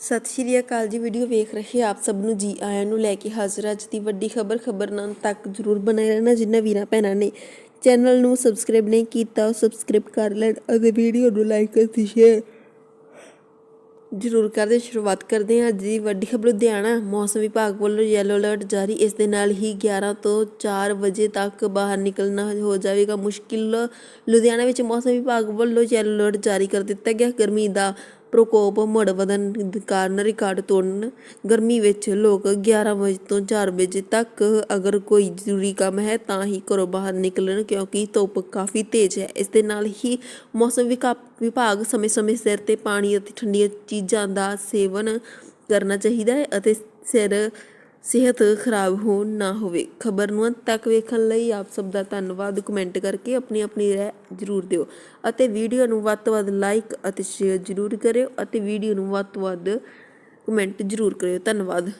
ਸਤਿ ਸ਼੍ਰੀ ਅਕਾਲ ਜੀ, ਵੀਡੀਓ ਵੇਖ ਰਹੇ ਆਪ ਸਭ ਨੂੰ ਜੀ ਆਇਆਂ ਨੂੰ ਲੈ ਕੇ ਹਾਜ਼ਰ ਅੱਜ ਦੀ ਵੱਡੀ ਖਬਰ ਖਬਰਨਾਮ ਤੱਕ ਜ਼ਰੂਰ ਬਣਾਏ ਰਹਿਣਾ, ਜਿਨ੍ਹਾਂ ਵੀਰਾਂ ਭੈਣਾਂ ਨੇ ਚੈਨਲ ਨੂੰ ਸਬਸਕ੍ਰਾਈਬ ਨਹੀਂ ਕੀਤਾ, ਉਹ ਸਬਸਕ੍ਰਾਈਬ ਕਰ ਲੈਣ ਅਤੇ ਵੀਡੀਓ ਨੂੰ ਲਾਈਕ ਅਤੇ ਸ਼ੇਅਰ ਜ਼ਰੂਰ ਕਰਦੇ ਸ਼ੁਰੂਆਤ ਕਰਦੇ ਹਾਂ ਅੱਜ ਦੀ ਵੱਡੀ ਖਬਰ, ਲੁਧਿਆਣਾ, ਮੌਸਮ ਵਿਭਾਗ ਵੱਲੋਂ ਯੈਲੋ ਅਲਰਟ ਜਾਰੀ। ਇਸ ਦੇ ਨਾਲ ਹੀ 11 ਤੋਂ 4 ਵਜੇ ਤੱਕ ਬਾਹਰ ਨਿਕਲਣਾ ਹੋ ਜਾਵੇਗਾ ਮੁਸ਼ਕਿਲ। ਲੁਧਿਆਣਾ ਵਿੱਚ ਮੌਸਮ ਵਿਭਾਗ ਵੱਲੋਂ ਯੈਲੋ ਅਲਰਟ ਜਾਰੀ ਕਰ ਦਿੱਤਾ ਗਿਆ। ਗਰਮੀ ਦਾ ਪ੍ਰਕੋਪ ਮੁੜ ਵਧਣ ਕਾਰਨ ਰਿਕਾਰਡ ਤੋੜਨ। ਗਰਮੀ ਵਿੱਚ ਲੋਕ 11 ਵਜੇ ਤੋਂ 4 ਵਜੇ ਤੱਕ ਅਗਰ ਕੋਈ ਜ਼ਰੂਰੀ ਕੰਮ ਹੈ ਤਾਂ ਹੀ ਘਰੋਂ ਬਾਹਰ ਨਿਕਲਣ ਕਿਉਂਕਿ ਧੁੱਪ ਕਾਫੀ ਤੇਜ਼ ਹੈ। ਇਸ ਦੇ ਨਾਲ ਹੀ ਮੌਸਮ ਵਿਕਾ- ਵਿਭਾਗ ਸਮੇਂ-ਸਮੇਂ ਸਿਰ ਤੇ ਪਾਣੀ ਅਤੇ ਠੰਡੀਆਂ ਚੀਜ਼ਾਂ ਦਾ ਸੇਵਨ ਕਰਨਾ ਚਾਹੀਦਾ ਹੈ ਅਤੇ ਸਿਰ ਸਿਹਤ ਖਰਾਬ ਹੋ ਨਾ ਹੋਵੇ। ਖਬਰ ਨੂੰ ਅੰਤ ਤੱਕ ਵੇਖਣ ਲਈ ਆਪ ਸਭ ਦਾ ਧੰਨਵਾਦ। ਕਮੈਂਟ ਕਰਕੇ ਆਪਣੀ ਆਪਣੀ ਰਾਏ ਜ਼ਰੂਰ ਦਿਓ ਅਤੇ ਵੀਡੀਓ ਨੂੰ ਵੱਧ ਤੋਂ ਵੱਧ ਲਾਈਕ ਅਤੇ ਸ਼ੇਅਰ ਜ਼ਰੂਰ ਕਰਿਓ ਅਤੇ ਵੀਡੀਓ ਨੂੰ ਵੱਧ ਤੋਂ ਵੱਧ ਕਮੈਂਟ ਜ਼ਰੂਰ ਕਰਿਓ। ਧੰਨਵਾਦ।